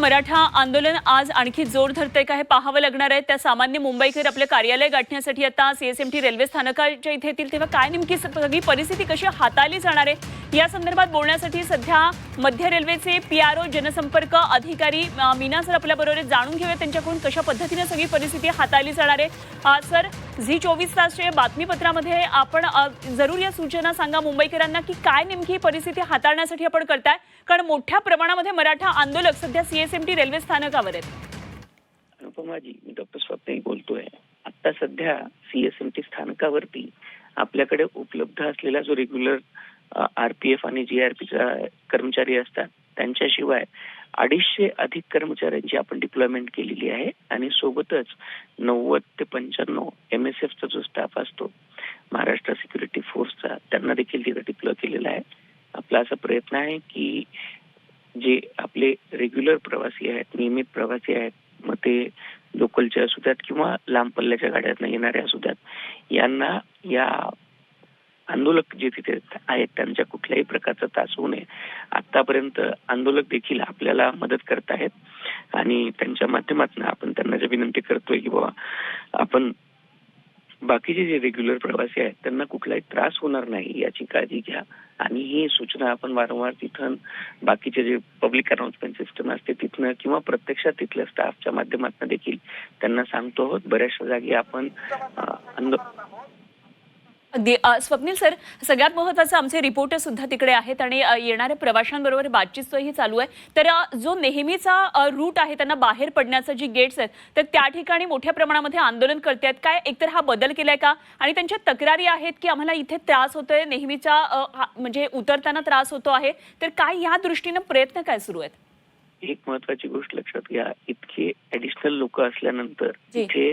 मराठा आंदोलन आज आणखी जोर धरतंय का हे पाहावं लागणार आहे. त्या सामान्य मुंबईकर आपलं कार्यालय गाठण्यासाठी आता सीएसएमटी रेल्वे स्थानकाच्या इथे येतील. तेव्हा काय नेमकी सगळी परिस्थिती कशी हाताळली जाणार आहे? या संदर्भात बोलण्यासाठी सध्या मध्य रेल्वेचे पी आर ओ जनसंपर्क अधिकारी मीना सर आपल्याबरोबर जाणून घेऊया त्यांच्याकडून कशा पद्धतीने सगळी परिस्थिती हाताळली जाणार आहे. सर झी चोवीस तासच्या बातमीपत्रामध्ये आपण जरूर या सूचना सांगा मुंबईकरांना की काय नेमकी परिस्थिती हाताळण्यासाठी आपण करताय. कारण मोठ्या प्रमाणामध्ये मराठा आंदोलक सध्या सीएसएमटी रेल्वे स्थानकावर आहेत. अनुपमाजी मी डॉक्टर स्वप्नही बोलतोय. आता सध्या सीएसएमटी स्थानकावरती आपल्याकडे उपलब्ध असलेला जो रेग्युलर आरपीएफ आणि जीआरपीचा कर्मचारी असतात त्यांच्याशिवाय अडीचशे अधिक कर्मचाऱ्यांची आपण डिप्लॉयमेंट केलेली आहे आणि सोबतच नव्वद ते पंच्याण्णव एम एस एफचा जो स्टाफ असतो महाराष्ट्र सिक्युरिटी फोर्सचा त्यांना देखील तिथे डिप्लॉय केलेला आहे. आपला असा प्रयत्न आहे की जे आपले रेग्युलर प्रवासी आहेत नियमित प्रवासी आहेत मग ते लोकलचे असू द्यात किंवा लांब पल्ल्याच्या गाड्यातनं येणारे असू द्यात यांना या आंदोलक जे तिथे आहेत त्यांच्या कुठल्याही प्रकारचा त्रास होऊ नये. आतापर्यंत आंदोलक देखील आपल्याला मदत करत आहेत आणि त्यांच्या माध्यमातून आपण त्यांना जे विनंती करतोय की बाबा आपण बाकीचे जे रेग्युलर प्रवासी आहेत त्यांना कुठलाही त्रास होणार नाही याची काळजी घ्या. आणि ही सूचना आपण वारंवार तिथं बाकीचे जे पब्लिक अनाउन्समेंट सिस्टम असते तिथनं किंवा प्रत्यक्षात तिथल्या स्टाफच्या माध्यमातून देखील त्यांना सांगतो आहोत. बऱ्याचशा जागी आपण अगदी स्वप्नील सर सगळ्यात महत्त्वाचं आमचे रिपोर्टर सुद्धा तिकडे आहेत आणि येणाऱ्या प्रवाशांबरोबर बातचीतही चालू आहे. तर जो नेहमीचा रूट आहे त्यांना बाहेर पडण्याचं जी गेट्स आहेत तर त्या ठिकाणी मोठ्या प्रमाणामध्ये आंदोलन करत आहेत काय एकतर हा बदल केलाय का? आणि त्यांच्या तक्रारी आहेत की आम्हाला इथे त्रास होतोय नेहमीचा हा- म्हणजे उतरताना त्रास होतो आहे. तर काय या दृष्टीनं प्रयत्न काय सुरू आहेत? एक महत्वाची गोष्ट लक्षात घ्या इतके ऍडिशनल लोक असल्यानंतर. इथे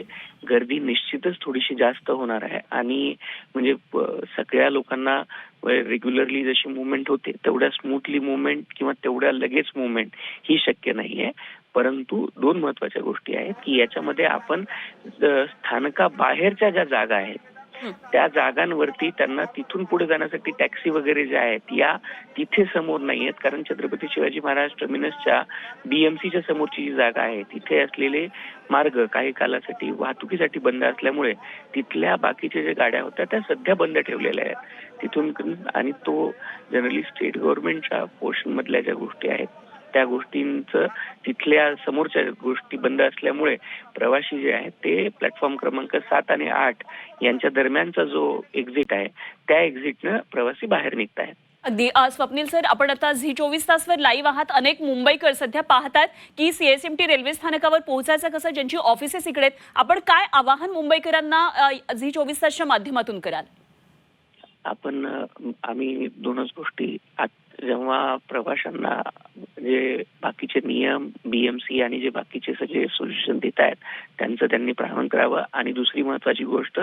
गर्दी निश्चितच थोडीशी जास्त होणार आहे आणि म्हणजे सगळ्या लोकांना रेग्युलरली जशी मुवमेंट होते तेवढ्या स्मूथली मुवमेंट किंवा तेवढ्या लगेच मुवमेंट ही शक्य नाहीये परंतु दोन महत्त्वाच्या गोष्टी आहेत की याच्यामध्ये आपण स्थानकाबाहेरच्या ज्या जागा आहेत. त्या जागांवरती त्यांना तिथून पुढे जाण्यासाठी टॅक्सी वगैरे ज्या आहेत या तिथे समोर नाही आहेत. कारण छत्रपती शिवाजी महाराज टर्मिनसच्या बीएमसीच्या समोरची जी जागा आहे तिथे असलेले मार्ग काही कालासाठी वाहतुकीसाठी बंद असल्यामुळे तिथल्या बाकीच्या ज्या गाड्या होत्या त्या सध्या बंद ठेवलेल्या आहेत. तिथून आणि तो जनरली स्टेट गव्हर्नमेंटच्या पोर्शन मधल्या ज्या गोष्टी आहेत त्या गोष्टींचं तिथल्या समोरच्या गोष्टी बंद असल्यामुळे प्रवासी जे आहेत ते प्लॅटफॉर्म क्रमांक सात आणि आठ यांच्या दरम्यानचा जो एक्झिट आहे त्या एक्झिटनं प्रवासी बाहेर निघत आहेत अगदी स्वप्नील सर आपण आता झी चोवीस तासवर लाईव्ह आहात. अनेक मुंबईकर सध्या पाहतात की सीएसएमटी रेल्वे स्थानकावर पोहोचायचं कसं ज्यांची ऑफिसेस इकडे आपण काय आवाहन मुंबईकरांना झी चोवीस तासच्या माध्यमातून कराल? आपण आम्ही दोनच गोष्टी आत- जेव्हा प्रवाशांना जे बाकीचे नियम बीएमसी आणि जे बाकीचे सगळे सोल्युशन देत आहेत त्यांचं त्यांनी पालन करावं. आणि दुसरी महत्वाची गोष्ट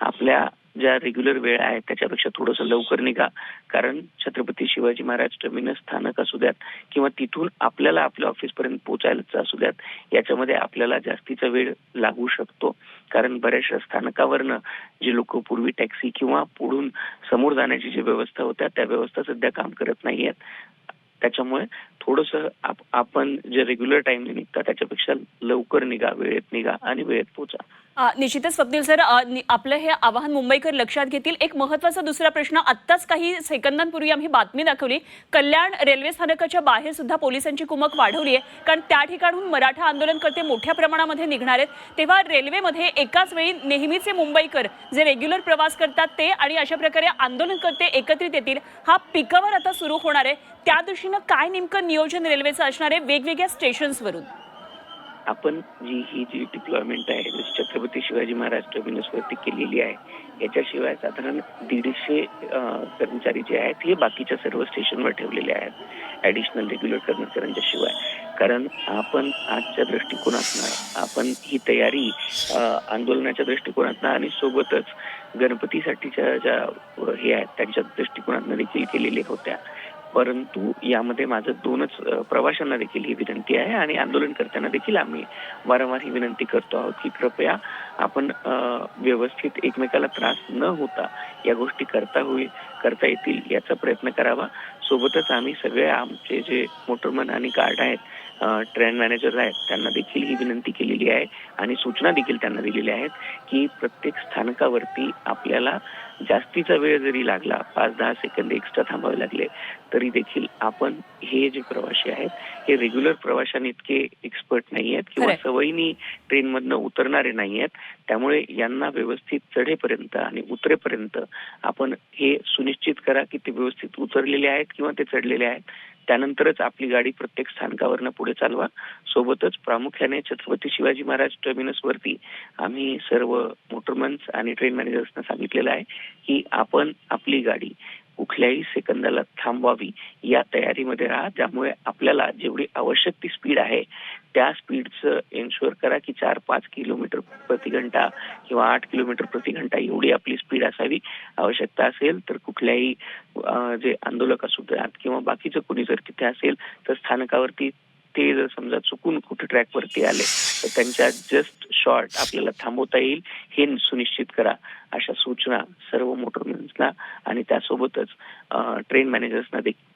आपल्या ज्या रेग्युलर वेळ आहेत त्याच्यापेक्षा थोडंसं लवकर निघा. कारण छत्रपती शिवाजी महाराज टर्मिनस स्थानक असू द्यात किंवा तिथून आपल्याला आपल्या ऑफिस पर्यंत असू द्यात याच्यामध्ये आपल्याला जास्तीचा वेळ लागू शकतो. कारण बऱ्याचशा स्थानकावरनं जे लोक पूर्वी टॅक्सी किंवा पुढून समोर जाण्याची जी व्यवस्था होत्या त्या व्यवस्था सध्या काम करत नाहीयेत. त्याच्यामुळे थोडस आपण जे रेग्युलर टाइमने निघता त्याच्यापेक्षा लवकर निघा वेळेत निघा आणि वेळेत पोचा. निश्चितच स्वप्नील सर आपलं हे आवाहन मुंबईकर लक्षात घेतील. एक महत्त्वाचा दुसरा प्रश्न आत्ताच काही सेकंदांपूर्वी आम्ही बातमी दाखवली. कल्याण रेल्वे स्थानकाच्या बाहेर सुद्धा पोलिसांची कुमक वाढवली आहे. कारण त्या ठिकाणहून मराठा आंदोलनकर्ते मोठ्या प्रमाणामध्ये निघणार आहेत. तेव्हा रेल्वेमध्ये एकाच वेळी नेहमीचे मुंबईकर जे रेग्युलर प्रवास करतात ते आणि अशा प्रकारे आंदोलनकर्ते एकत्रित येतील. हा पिकावर आता सुरू होणार आहे. त्या दृष्टीनं काय नेमकं नियोजन रेल्वेचं असणार आहे? वेगवेगळ्या स्टेशन्सवरून आपण जी ही जी डिप्लॉयमेंट आहे जशी छत्रपती शिवाजी महाराज टर्मिनसवरती केलेली आहे याच्याशिवाय साधारण दीडशे कर्मचारी जे आहेत हे बाकीच्या सर्व स्टेशनवर ठेवलेले आहेत ऍडिशनल रेग्युलर कर्मचाऱ्यांच्या शिवाय. कारण आपण आजच्या दृष्टिकोनातनं आपण ही तयारी आंदोलनाच्या दृष्टिकोनातनं आणि सोबतच गणपतीसाठीच्या ज्या हे आहेत त्यांच्या दृष्टिकोनातनं देखील केलेल्या होत्या. परंतु यामध्ये माझं दोनच प्रवाशांना देखील ही विनंती आहे आणि आंदोलनकर्त्यांना देखील आम्ही वारंवार ही विनंती करतो आहोत की कृपया आपण व्यवस्थित एकमेकाला त्रास न होता या गोष्टी करता होईल करता येतील याचा प्रयत्न करावा. सोबतच आम्ही सगळे आमचे जे मोटरमन आणि गार्ड आहेत ट्रेन मॅनेजर आहेत. त्यांना देखील ही विनंती केलेली आहे आणि सूचना देखील त्यांना दिलेल्या आहेत की प्रत्येक स्थानकावरती आपल्याला जास्तीचा वेळ जरी लागला पाच दहा सेकंद एक्स्ट्रा थांबावे लागले तरी देखील आपण हे जे प्रवासी आहेत हे रेग्युलर प्रवाशांनी इतके एक्सपर्ट नाही आहेत किंवा. सवयीनी ट्रेनमधनं उतरणारे नाही आहेत. त्यामुळे यांना व्यवस्थित चढेपर्यंत आणि उतरेपर्यंत आपण हे सुनिश्चित करा की ते व्यवस्थित उतरलेले आहेत किंवा ते चढलेले आहेत. त्यानंतरच आपली गाडी प्रत्येक स्थानकावरनं पुढे चालवा. सोबतच प्रामुख्याने छत्रपती शिवाजी महाराज टर्मिनस वरती आम्ही सर्व मोटरमन्स आणि ट्रेन मॅनेजर्सना सांगितलेलं आहे की आपण आपली गाडी कुठल्याही सेकंदाला थांबवावी या तयारीमध्ये राहा. त्यामुळे आपल्याला जेवढी आवश्यक ती स्पीड आहे त्या स्पीडचं एन्शुअर करा की चार पाच किलोमीटर प्रतिघंटा किंवा आठ किलोमीटर प्रतिघंटा एवढी आपली स्पीड असावी. आवश्यकता असेल तर कुठल्याही जे आंदोलक असू द्यात किंवा बाकीचं कोणी जर तिथे असेल तर स्थानकावरती ते जर समजा चुकून कुठे ट्रॅकवरती आले तर त्यांच्या जस्ट शॉर्ट आपल्याला थांबवता येईल. हे सुनिश्चित करा अशा सूचना सर्व मोटरमॅन्सना आणि त्यासोबतच ट्रेन मॅनेजर्सना देखील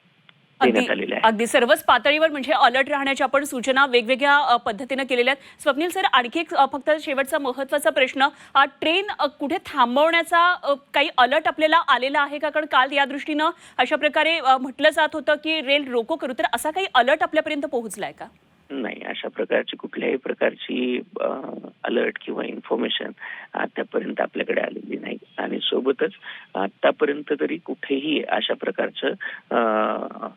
देण्यात अगदी आलेल्या आहे. अगदी. सर्वच पातळीवर म्हणजे अलर्ट राहण्याच्या आपण सूचना वेगवेगळ्या पद्धतीनं केलेल्या आहेत. स्वप्नील सर आणखी एक फक्त शेवटचा महत्त्वाचा प्रश्न. ट्रेन कुठे थांबवण्याचा काही अलर्ट आपल्याला आलेला आहे का? कारण काल या दृष्टीनं अशा प्रकारे म्हटलं जात होतं की रेल रोको करू. तर असा काही अलर्ट आपल्यापर्यंत पोहोचलाय का? नाही अशा प्रकारची कुठल्याही प्रकारची अलर्ट किंवा इन्फॉर्मेशन आतापर्यंत आपल्याकडे आलेली नाही. आणि सोबतच आतापर्यंत तरी कुठेही अशा प्रकारचं अं,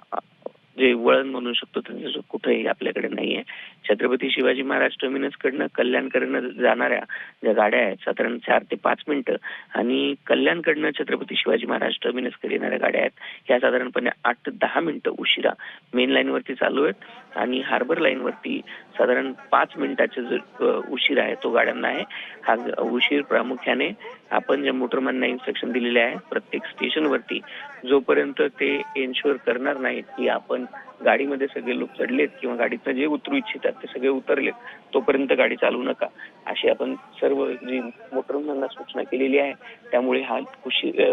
जे वळण म्हणू शकतो त्यांचं कुठेही आपल्याकडे नाहीये. छत्रपती शिवाजी महाराज टर्मिनस कडनं कल्याणकडनं जाणाऱ्या ज्या गाड्या आहेत साधारण चार ते पाच मिनिटं आणि कल्याणकडनं छत्रपती शिवाजी महाराज टर्मिनसकडे येणाऱ्या गाड्या आहेत ह्या साधारणपणे आठ ते दहा मिनिटं उशिरा मेन लाईन वरती चालू आहेत आणि हार्बर लाईन वरती साधारण पाच मिनिटाचे जो उशीर आहे तो गाड्यांना आहे. हा उशीर प्रामुख्याने आपण ज्या मोटरमॅनना इन्स्ट्रक्शन दिलेले आहे प्रत्येक स्टेशनवरती जोपर्यंत ते एन्शुअर करणार नाहीत की आपण गाडीमध्ये सगळे लोक चढलेत किंवा गाडीचं जे उतरू इच्छितात ते सगळे उतरलेत तोपर्यंत गाडी चालवू नका. अशी आपण सर्व जी मोटरमॅनना सूचना केलेली आहे त्यामुळे हा उशीर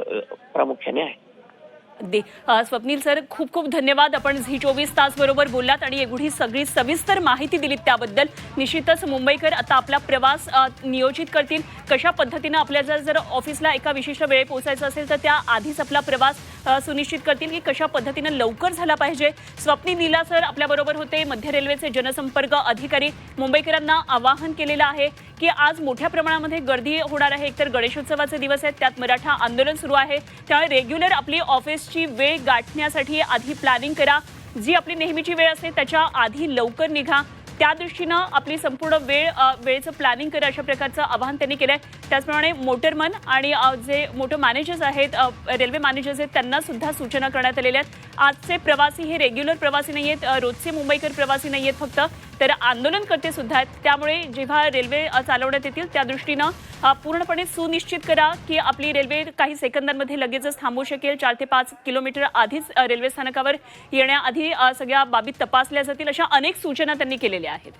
प्रामुख्याने आहे. अगदी स्वप्नील सर खूप खूप धन्यवाद. आपण झी चोवीस तास बरोबर बोललात आणि एवढी सगळी सविस्तर माहिती दिलीत त्याबद्दल. निश्चितच मुंबईकर आता आपला प्रवास नियोजित करतील. कशा पद्धतीनं आपल्याला जर ऑफिसला एका विशिष्ट वेळे पोहोचायचं असेल तर त्या आधीच आपला प्रवास सुनिश्चित करतील की कशा पद्धतीनं लवकर झाला पाहिजे. स्वप्नी नीला सर आपल्याबरोबर होते मध्य रेल्वेचे जनसंपर्क अधिकारी. मुंबईकरांना आवाहन केलेलं आहे की आज मोठ्या प्रमाणामध्ये गर्दी होणार आहे. एकतर गणेशोत्सवाचे दिवस आहेत त्यात मराठा आंदोलन सुरू आहे. त्यामुळे रेग्युलर आपली ऑफिस ऑफिसची वेळ गाठण्यासाठी आधी प्लॅनिंग करा. जी आपली नेहमीची वेळ असते त्याच्या आधी लवकर निघा. त्या दृष्टीनं आपली संपूर्ण वेळ वेळेचं प्लॅनिंग करा अशा प्रकारचं आवाहन त्यांनी केलं आहे त्याचप्रमाणे मोटरमन आणि जे मोटर मॅनेजर्स आहेत रेल्वे मॅनेजर्स आहेत त्यांना सुद्धा सूचना करण्यात आलेल्या आहेत. आजचे प्रवासी हे रेग्युलर प्रवासी नाही आहेत रोजचे मुंबईकर प्रवासी नाही आहेत फक्त. तर आंदोलनकर्ते सुद्धा आहेत. त्यामुळे जेव्हा रेल्वे चालवण्यात येतील त्या दृष्टीनं पूर्णपणे सुनिश्चित करा की आपली रेल्वे काही सेकंदांमध्ये लगेचच थांबू शकेल. चार ते पाच किलोमीटर आधीच रेल्वे स्थानकावर येण्याआधी सगळ्या बाबी तपासल्या जातील अशा अनेक सूचना त्यांनी केलेल्या आहेत.